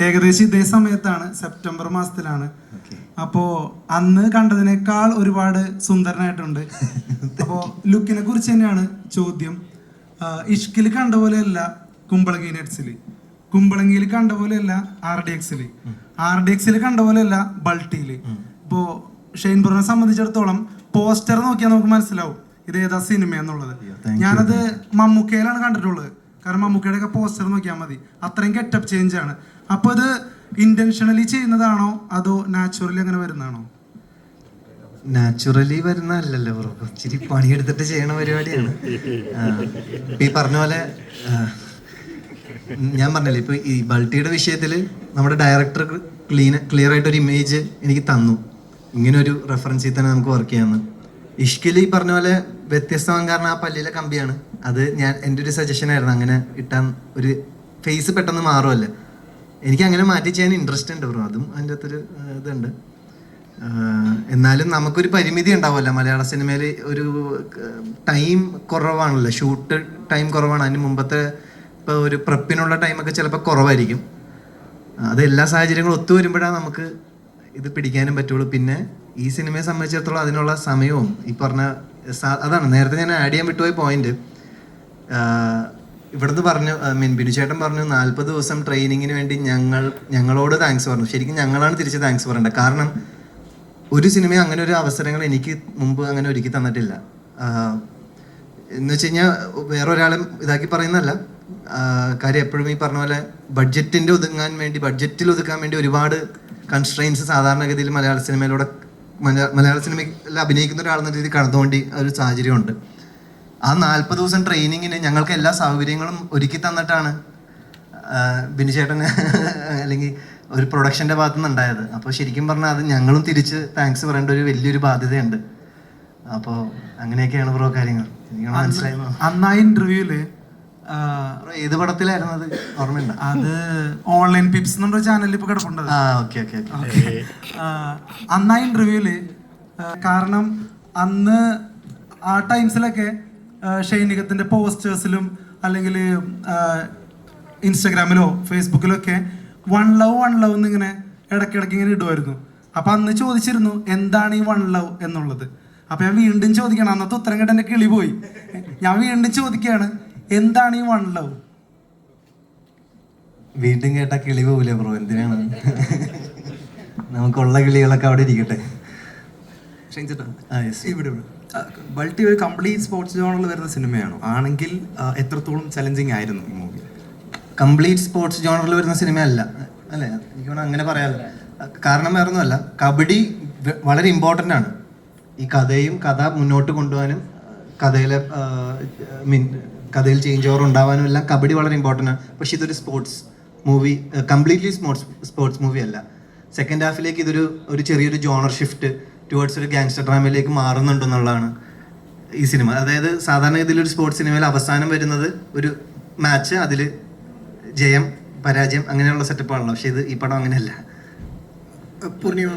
ഏകദേശം ഇതേ സമയത്താണ് സെപ്റ്റംബർ മാസത്തിലാണ്. അപ്പോ അന്ന് കണ്ടതിനേക്കാൾ ഒരുപാട് സുന്ദരനായിട്ടുണ്ട്. അപ്പോ ലുക്കിനെ കുറിച്ച് തന്നെയാണ് ചോദ്യം. ഇഷ്കിൽ കണ്ട പോലെയല്ല കുമ്പളങ്ങി നെറ്റ്സിൽ കുമ്പളങ്ങിയിൽ കണ്ട പോലെയല്ല ആർ ഡി എക്സിൽ ആർ ഡി എക്സിൽ കണ്ട പോലെയല്ല ബൾട്ടിയിൽ. ഇപ്പോ ഷെയ്ൻ ബ്രോനെ സംബന്ധിച്ചിടത്തോളം പോസ്റ്റർ നോക്കിയാൽ നമുക്ക് മനസ്സിലാവും. ഇത് ഏതാ സിനിമ എന്നുള്ളത്. ഞാനത് മമ്മൂക്കയിലാണ് കണ്ടിട്ടുള്ളത്. കാരണം മമ്മൂക്കയുടെ ഒക്കെ പോസ്റ്റർ നോക്കിയാൽ മതി. അത്രയും ഗെറ്റപ്പ് ചേഞ്ച് ആണ്. അപ്പൊ ഇത് ഇന്റൻഷണലി ചെയ്യുന്നതാണോ? അതോ നാച്ചുറലി അങ്ങനെ വരുന്നതാണോ? നാച്ചുറലി വരുന്നതല്ലല്ലോ ബ്രോ ഇച്ചിരി പണിയെടുത്തിട്ട് ചെയ്യണ പരിപാടിയാണ്. ഈ പറഞ്ഞ പോലെ ഞാൻ പറഞ്ഞില്ലേ ഇപ്പൊ ഈ ബൾട്ടിയുടെ വിഷയത്തിൽ നമ്മുടെ ഡയറക്ടർ ക്ലീൻ ക്ലിയർ ആയിട്ട് ഒരു ഇമേജ് എനിക്ക് തന്നു. ഇങ്ങനെ ഒരു റെഫറൻസിൽ തന്നെ നമുക്ക് വർക്ക് ചെയ്യാമെന്ന് ഇഷ്കിൽ ഈ പറഞ്ഞ പോലെ വ്യത്യസ്തമാകാൻ കാരണം ആ പല്ലിയിലെ കമ്പിയാണ്. അത് ഞാൻ എന്റെ ഒരു സജഷൻ ആയിരുന്നു. അങ്ങനെ ഇട്ടാൻ ഒരു ഫേസ് പെട്ടെന്ന് മാറുമല്ലേ എനിക്ക് അങ്ങനെ മാറ്റി ചെയ്യാൻ ഇൻട്രസ്റ്റ് ഉണ്ട് പറഞ്ഞു അതും അതിന്റെ അകത്തൊരു ഇതുണ്ട്. എന്നാലും നമുക്കൊരു പരിമിതി ഉണ്ടാവുമല്ലോ. മലയാള സിനിമയിൽ ഒരു ടൈം കുറവാണല്ലോ. ഷൂട്ട് ടൈം കുറവാണ്. അതിന് മുമ്പത്തെ ഇപ്പോൾ ഒരു പ്രപ്പിനുള്ള ടൈമൊക്കെ ചിലപ്പോൾ കുറവായിരിക്കും. അത് എല്ലാ സാഹചര്യങ്ങളും ഒത്തു വരുമ്പോഴാണ് നമുക്ക് ഇത് പിടിക്കാനും പറ്റുള്ളൂ. പിന്നെ ഈ സിനിമയെ സംബന്ധിച്ചിടത്തോളം അതിനുള്ള സമയവും ഈ പറഞ്ഞ അതാണ്. നേരത്തെ ഞാൻ ആഡ് ചെയ്യാൻ വിട്ടുപോയ പോയിന്റ് ഇവിടുന്ന് പറഞ്ഞു മീൻ ബിനുചേട്ടൻ പറഞ്ഞു നാൽപ്പത് ദിവസം ട്രെയിനിങ്ങിന് വേണ്ടി ഞങ്ങൾ ഞങ്ങളോട് താങ്ക്സ് പറഞ്ഞു. ശരിക്കും ഞങ്ങളാണ് തിരിച്ച് താങ്ക്സ് പറയേണ്ടത്. കാരണം ഒരു സിനിമ അങ്ങനെ ഒരു അവസരങ്ങൾ എനിക്ക് മുമ്പ് അങ്ങനെ ഒരുക്കി തന്നിട്ടില്ല. എന്ന് വെച്ച് കഴിഞ്ഞാൽ വേറെ ഒരാളും ഇതാക്കി പറയുന്നതല്ല. കാര്യം എപ്പോഴും ഈ പറഞ്ഞ പോലെ ബഡ്ജറ്റിന്റെ ഒതുങ്ങാൻ വേണ്ടി ബഡ്ജറ്റിൽ ഒതുക്കാൻ വേണ്ടി ഒരുപാട് കൺസ്ട്രെയിൻസ് സാധാരണഗതിയിൽ മലയാള സിനിമയിലൂടെ മലയാള സിനിമയിൽ അഭിനയിക്കുന്ന ഒരാളെന്ന രീതിയിൽ കടന്നുകൊണ്ട് ഒരു സാഹചര്യമുണ്ട്. ആ നാൽപ്പത് ദിവസം ട്രെയിനിങ്ങിന് ഞങ്ങൾക്ക് എല്ലാ സൗകര്യങ്ങളും ഒരുക്കി തന്നിട്ടാണ് ബിനിചേട്ടൻ അല്ലെങ്കിൽ ഒരു പ്രൊഡക്ഷന്റെ ഭാഗത്തു നിന്നുണ്ടായത് അപ്പോൾ ശരിക്കും പറഞ്ഞാൽ അത് ഞങ്ങളും തിരിച്ച് താങ്ക്സ് പറയേണ്ട ഒരു വലിയൊരു ബാധ്യതയുണ്ട്. അപ്പോൾ അങ്ങനെയൊക്കെയാണ് ബ്രോ കാര്യങ്ങൾ. എനിക്ക് മനസ്സിലായി അന്ന് ആ ഏത് പടത്തിലായിരുന്നു അത്? ഓർമ്മയുണ്ട്? അത് ഓൺലൈൻ പിപ്സ് എന്നുള്ള ചാനലിൽ ഇപ്പൊ കിടപ്പുണ്ട് ആ ഓക്കെ ഓക്കെ ഓക്കെ. അന്ന് ആ ഇന്റർവ്യൂൽ കാരണം അന്ന് ആ ടൈംസിലൊക്കെ ഷൈനികത്തിന്റെ പോസ്റ്റേഴ്സിലും അല്ലെങ്കിൽ ഇൻസ്റ്റഗ്രാമിലോ ഫേസ്ബുക്കിലോ ഒക്കെ വൺ ലവ് വൺ ലവ് എന്നിങ്ങനെ ഇടയ്ക്കിടയ്ക്ക് ഇങ്ങനെ ഇടുമായിരുന്നു അപ്പൊ അന്ന് ചോദിച്ചിരുന്നു എന്താണ് ഈ വൺ ലവ് എന്നുള്ളത്. അപ്പൊ ഞാൻ വീണ്ടും ചോദിക്കണം. അന്നത്തെ ഉത്തരം കേട്ട് എന്റെ കിളി പോയി. ഞാൻ വീണ്ടും ചോദിക്കുകയാണ് എന്താണ് ഈ വൺ ലവ് വീണ്ടും കേട്ട കിളി പോവില്ല ബ്രോ എന്തിനാണ്? നമുക്കുള്ള കിളികളൊക്കെ അവിടെ ഇരിക്കട്ടെ. ഇവിടെ. ബൾട്ടി ഒരു കംപ്ലീറ്റ് സ്പോർട്സ് ജോണിൽ വരുന്ന സിനിമയാണോ? ആണെങ്കിൽ എത്രത്തോളം ചലഞ്ചിങ് ആയിരുന്നു ഈ മൂവി കംപ്ലീറ്റ് സ്പോർട്സ് ജോണറിൽ വരുന്ന സിനിമയല്ല. അല്ലേ? എനിക്ക് വേണം അങ്ങനെ പറയാമല്ലോ കാരണം വേറെ ഒന്നുമല്ല കബഡി വളരെ ഇമ്പോർട്ടന്റ് ആണ്. ഈ കഥയും കഥ മുന്നോട്ട് കൊണ്ടുപോകാനും കഥയിലെ മീൻ കഥയിൽ ചേഞ്ച് ഓവർ ഉണ്ടാവാനും എല്ലാം കബഡി വളരെ ഇമ്പോർട്ടന്റ് ആണ്. പക്ഷേ ഇതൊരു sports movie completely sports sports movie അല്ല. സെക്കൻഡ് ഹാഫിലേക്ക് ഇതൊരു ഒരു ചെറിയൊരു ജോണർ ഷിഫ്റ്റ് ടുവേർഡ്സ് ഒരു ഗാങ്സ്റ്റർ ഡ്രാമയിലേക്ക് മാറുന്നുണ്ടെന്നുള്ളതാണ് ഈ സിനിമ അതായത് സാധാരണ ഇതിലൊരു സ്പോർട്സ് സിനിമയിൽ അവസാനം വരുന്നത് ഒരു മാച്ച് അതിൽ ജയം പരാജയം അങ്ങനെയുള്ള സെറ്റപ്പാണല്ലോ പക്ഷേ ഇത് ഈ പടം അങ്ങനെയല്ല. പൂർണിമ